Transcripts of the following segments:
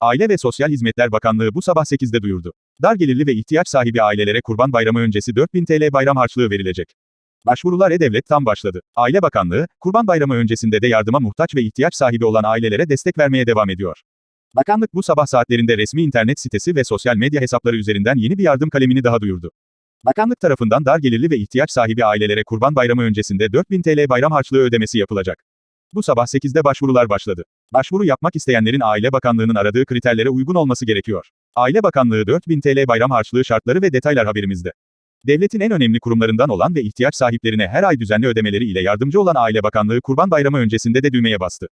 Aile ve Sosyal Hizmetler Bakanlığı bu sabah 8'de duyurdu. Dar gelirli ve ihtiyaç sahibi ailelere Kurban Bayramı öncesi 4000 TL bayram harçlığı verilecek. Başvurular E-Devlet tam başladı. Aile Bakanlığı, Kurban Bayramı öncesinde de yardıma muhtaç ve ihtiyaç sahibi olan ailelere destek vermeye devam ediyor. Bakanlık bu sabah saatlerinde resmi internet sitesi ve sosyal medya hesapları üzerinden yeni bir yardım kalemini daha duyurdu. Bakanlık tarafından dar gelirli ve ihtiyaç sahibi ailelere Kurban Bayramı öncesinde 4000 TL bayram harçlığı ödemesi yapılacak. Bu sabah 8'de başvurular başladı. Başvuru yapmak isteyenlerin Aile Bakanlığı'nın aradığı kriterlere uygun olması gerekiyor. Aile Bakanlığı 4000 TL bayram harçlığı şartları ve detaylar haberimizde. Devletin en önemli kurumlarından olan ve ihtiyaç sahiplerine her ay düzenli ödemeleri ile yardımcı olan Aile Bakanlığı Kurban Bayramı öncesinde de düğmeye bastı.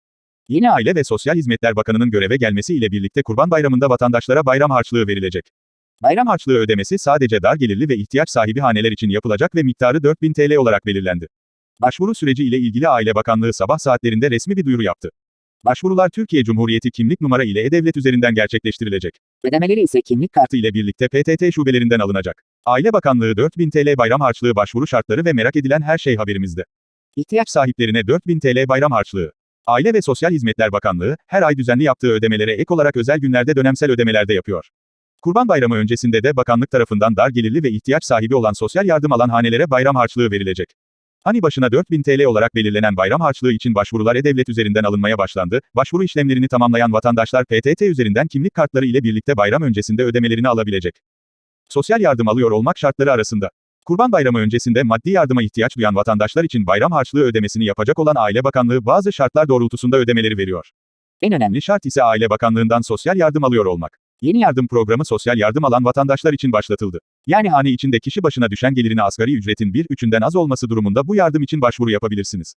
Yeni Aile ve Sosyal Hizmetler Bakanı'nın göreve gelmesi ile birlikte Kurban Bayramı'nda vatandaşlara bayram harçlığı verilecek. Bayram harçlığı ödemesi sadece dar gelirli ve ihtiyaç sahibi haneler için yapılacak ve miktarı 4000 TL olarak belirlendi. Başvuru süreci ile ilgili Aile Bakanlığı sabah saatlerinde resmi bir duyuru yaptı. Başvurular Türkiye Cumhuriyeti kimlik numara ile E-Devlet üzerinden gerçekleştirilecek. Ödemeleri ise kimlik kartı ile birlikte PTT şubelerinden alınacak. Aile Bakanlığı 4000 TL bayram harçlığı başvuru şartları ve merak edilen her şey haberimizde. İhtiyaç sahiplerine 4000 TL bayram harçlığı. Aile ve Sosyal Hizmetler Bakanlığı, her ay düzenli yaptığı ödemelere ek olarak özel günlerde dönemsel ödemelerde yapıyor. Kurban Bayramı öncesinde de bakanlık tarafından dar gelirli ve ihtiyaç sahibi olan sosyal yardım alan hanelere bayram harçlığı verilecek. Hani başına 4000 TL olarak belirlenen bayram harçlığı için başvurular E-Devlet üzerinden alınmaya başlandı. Başvuru işlemlerini tamamlayan vatandaşlar PTT üzerinden kimlik kartları ile birlikte bayram öncesinde ödemelerini alabilecek. Sosyal yardım alıyor olmak şartları arasında. Kurban Bayramı öncesinde maddi yardıma ihtiyaç duyan vatandaşlar için bayram harçlığı ödemesini yapacak olan Aile Bakanlığı bazı şartlar doğrultusunda ödemeleri veriyor. en Önemli şart ise Aile Bakanlığından sosyal yardım alıyor olmak. Yeni yardım programı sosyal yardım alan vatandaşlar için başlatıldı. Yani hane içinde kişi başına düşen gelirini asgari ücretin bir üçünden az olması durumunda bu yardım için başvuru yapabilirsiniz.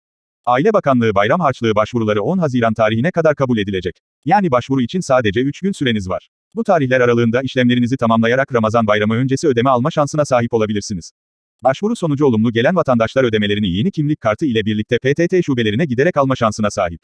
Aile Bakanlığı bayram harçlığı başvuruları 10 Haziran tarihine kadar kabul edilecek. Yani başvuru için sadece 3 gün süreniz var. Bu tarihler aralığında işlemlerinizi tamamlayarak Ramazan bayramı öncesi ödeme alma şansına sahip olabilirsiniz. Başvuru sonucu olumlu gelen vatandaşlar ödemelerini yeni kimlik kartı ile birlikte PTT şubelerine giderek alma şansına sahip.